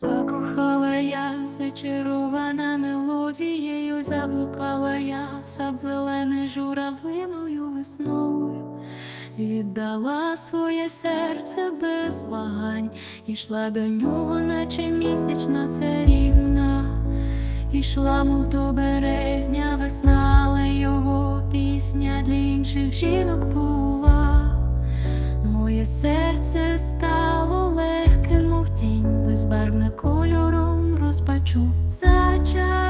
Покохала я, зачарована мелодією, заблукала я сад зелений журавлиною весною, віддала своє серце без вагань, ішла до нього, наче місячна царівна, ішла, мов до березня весна, але його пісня для інших жінок була. Моє серце розпачу. Зачарована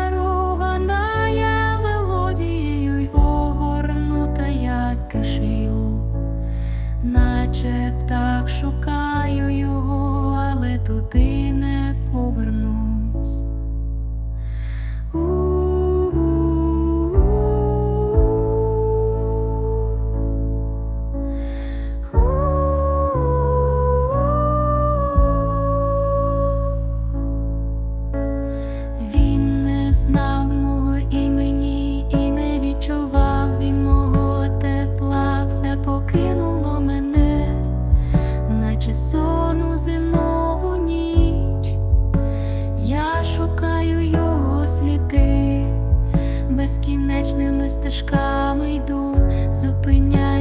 безкінечними стежками йду, зупиняю.